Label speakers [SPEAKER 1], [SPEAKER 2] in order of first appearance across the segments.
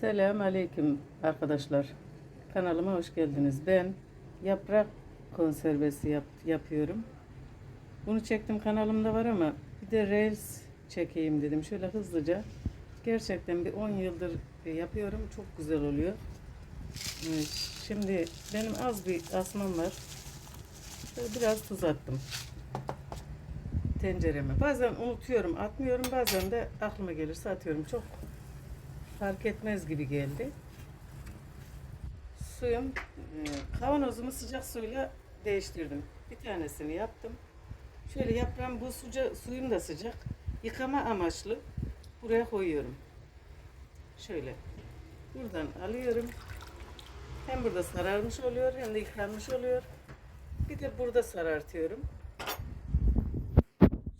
[SPEAKER 1] Selam aleyküm arkadaşlar. Kanalıma hoş geldiniz. Ben yaprak konservesi yap, yapıyorum. Bunu çektim kanalımda var ama bir de reels çekeyim dedim. Şöyle hızlıca. Gerçekten bir 10 yıldır yapıyorum. Çok güzel oluyor. Evet, Şimdi benim az bir asmam var. Şöyle biraz tuz attım. Tencereme. Bazen unutuyorum, atmıyorum. Bazen de aklıma gelirse atıyorum. Çok fark etmez gibi geldi. Suyum, e, kavanozumu sıcak suyla değiştirdim. Bir tanesini yaptım. Şöyle yaprağım bu suca, suyum da sıcak. Yıkama amaçlı buraya koyuyorum. Şöyle. Buradan alıyorum. Hem burada sararmış oluyor hem de yıkanmış oluyor. Bir de burada sarartıyorum.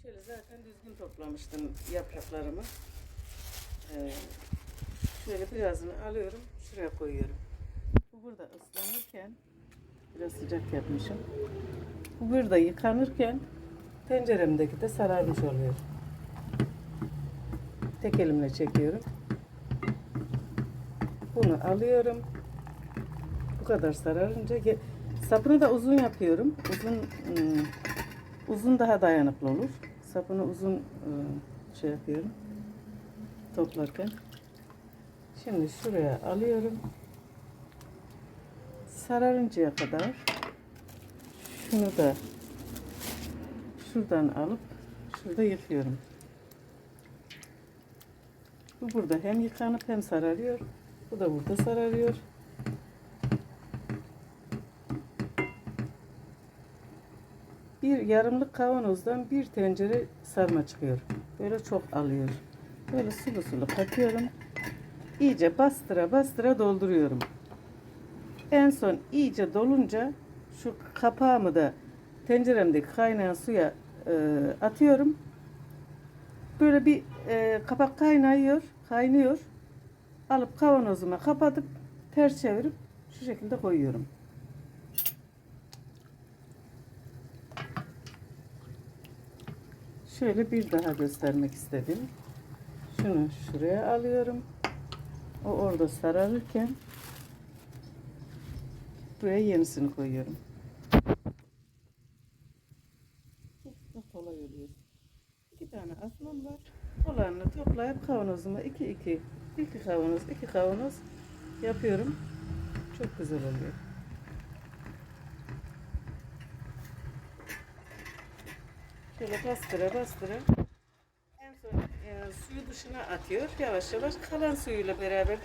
[SPEAKER 1] Şöyle zaten düzgün toplamıştım yapraklarımı. Ee, şöyle birazını alıyorum, şuraya koyuyorum. Bu burada ıslanırken, biraz sıcak yapmışım. Bu burada yıkanırken tenceremdeki de sararmış oluyor. Tek elimle çekiyorum. Bunu alıyorum. Bu kadar sararınca sapını da uzun yapıyorum. Uzun ım, uzun daha dayanıklı olur. Sapını uzun ım, şey yapıyorum toplarken. Şimdi şuraya alıyorum. Sararıncaya kadar şunu da şuradan alıp şurada yıkıyorum. Bu burada hem yıkanıp hem sararıyor. Bu da burada sararıyor. Bir yarımlık kavanozdan bir tencere sarma çıkıyor. Böyle çok alıyor. Böyle sulu sulu katıyorum. İyice bastıra bastıra dolduruyorum. En son iyice dolunca şu kapağımı da tenceremdeki kaynayan suya e, atıyorum. Böyle bir e, kapak kaynıyor, kaynıyor. Alıp kavanozuma kapatıp ters çevirip şu şekilde koyuyorum. Şöyle bir daha göstermek istedim. Şunu şuraya alıyorum. O orada sararırken buraya yenisini koyuyorum. Çok kolay oluyor. İki tane asmam var. Olanını toplayıp kavanozuma iki iki iki kavanoz iki kavanoz yapıyorum. Çok güzel oluyor. Şöyle bastıra bastıra suyu dışına atıyor. Yavaş yavaş kalan suyuyla beraber de